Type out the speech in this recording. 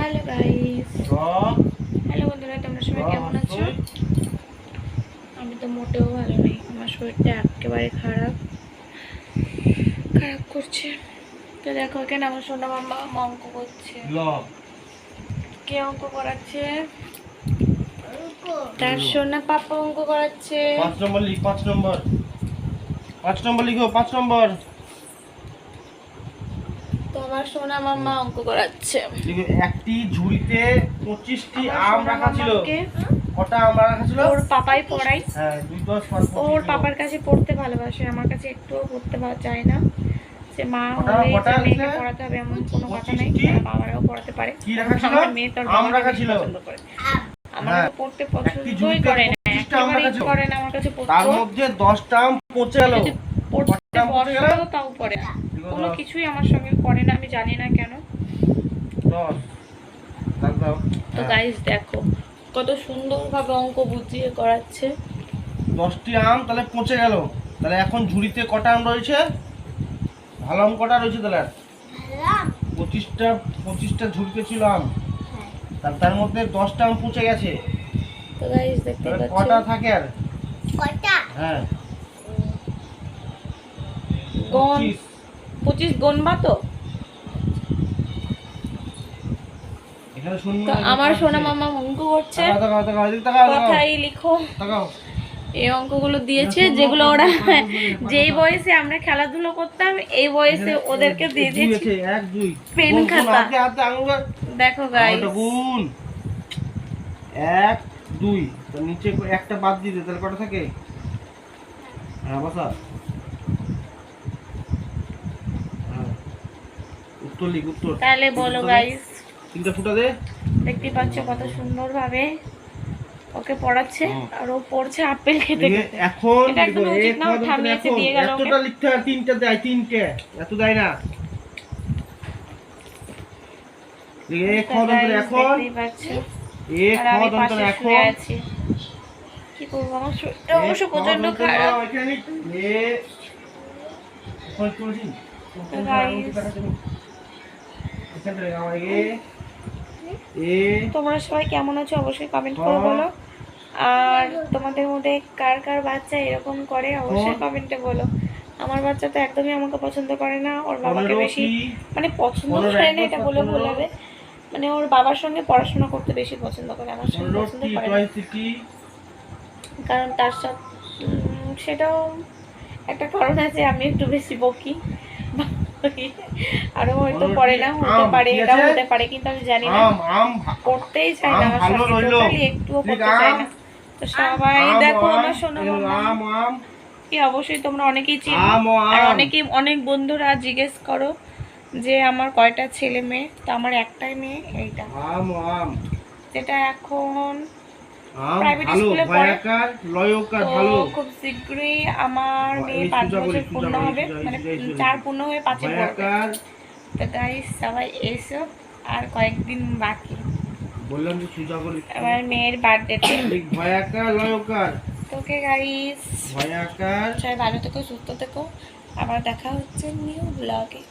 Hello guys hello বন্ধুরা তোমরা সবাই কেমন আছো? আমি তো মোটেও ভালো নেই। আমার শরীরটা একেবারে খারাপ। খারাপ করছে। তো দেখো এখানে আমার সোনা মামা মা অঙ্ক করছে। ল। কে অঙ্ক করাচ্ছে? তার সোনা পাপা অঙ্ক করাচ্ছে। পাঁচ নম্বর লিখ পাঁচ নম্বর। পাঁচ নম্বর লিখো পাঁচ নম্বর। আমার সোনা মামা অঙ্ক করাচ্ছে। একটি ঝুড়িতে পঁচিশটি আম রাখা ছিল। কটা আম রাখা ছিল? ওর পাপাই পড়াই হ্যাঁ দুই দশ পাঁচ পঁচিশ ওর পাপার কাছে পড়তে ভালোবাসে আমার কাছে একটুও পড়তে চায় না। সে মা কটা- হলেই কটা যে মেয়েকে পড়াতে হবে এমন কোনো কথা নেই বাবারাও পড়াতে পারে। আমার মেয়ে তোর বাবাকে রাখা বেশি ছিল। পছন্দ করে। আমার হ্যাঁ। পড়তে পছন্দই করে না একেবারেই করে না আমার কাছে পড়তে। তার মধ্যে দশটা আম পচে গেল পড়তে তাও পড়ে কোনো কিছুই আমার সঙ্গে করে না আমি জানি না কেন। তো হ্যাঁ। গাইস দেখো কত সুন্দরভাবে অঙ্ক বুঝিয়ে করাচ্ছে। দশটি আম তাহলে পচে গেল। তাহলে এখন ঝুড়িতে কটা আম রয়েছে? ভালো আম কটা রয়েছে তাহলে? পঁচিশটা পঁচিশটা ঝুড়িতে ছিল আম। তার তার মধ্যে দশটা আম পচে গেছে। তো গাইস দেখতে পাচ্ছ কটা থাকে আর? কটা? হ্যাঁ। গন পঁচিশ। গনবা তো? তো আমার সোনা মামা অঙ্ক করছে। কথাই লিখো। এই অঙ্কগুলো দিয়েছে যেগুলো ওরা যেই বয়সে আমরা খেলাধুলো করতাম এই বয়সে ওদেরকে দিয়ে দিয়েছি। পেন খাতা। দেখো গাইস এক দুই। তো নিচে একটা বাদ দিতে তাহলে কটা থাকে? হ্যাঁ বসা। উত্তর লিখ উত্তর। তাহলে বলো গাইস তিনটা ফুটা দে দেখতে পাচ্ছ কত সুন্দর ভাবে ওকে পড়াচ্ছে আর ও পড়ছে আপেল খেতে। এখন এতটা লিখতে হয় তিনটা দেয় তিনটে। এত দেয় না। খাওয়া এখন। আর কি করব? আমার শরীরটা অবশ্য প্রচণ্ড খারাপ। তোমরা সবাই কেমন আছো অবশ্যই কমেন্ট করে হ্যাঁ। বলো। আর তোমাদের মধ্যে কার কার বাচ্চা এরকম করে অবশ্যই হ্যাঁ। কমেন্টে বলো। আমার বাচ্চা তো একদমই আমাকে পছন্দ করে না ওর বাবাকে বেশি মানে পছন্দ করে না এটা বলে ভুল হবে। মানে ওর বাবার সঙ্গে পড়াশোনা করতে বেশি পছন্দ করে আমার সঙ্গে পছন্দ করে না। কারণ তার সাথে সেটাও একটা কারণ আছে আমি একটু বেশি বকি। আরও হয়তো পড়ে না হতে পারে এটা হতে পারে কিন্তু আমি জানি না। পড়তেই চায় না আমার ভালো সঙ্গে টোটালি একটুও পড়তে চায় না। তো সবাই দেখো আমার শোনো কি অবশ্যই তোমরা অনেকেই চিনো আম। আর। অনেকেই অনেক বন্ধুরা জিজ্ঞেস করো যে আমার কয়টা ছেলে মেয়ে? তো আমার একটাই মেয়ে এইটা। আম আম। যেটা এখন আম Private ভালো school এ পড়ে। তো খুব শীঘ্রই আমার মেয়ে পাঁচ বছর পূর্ণ হবে মানে সোজা, সোজা। চার পূর্ণ হয়ে পাঁচে পড়বে। তো গাইস সবাই এসো আর কয়েকদিন বাকি। বললাম যে সুজা করি। আমার মেয়ের বার্থডেতে ভয়াকার লয়কার। তোকে গাইস ভয়াকার। সবাই ভালো থেকো সুস্থ থেকো। আবার দেখা হচ্ছে নিউ ব্লগে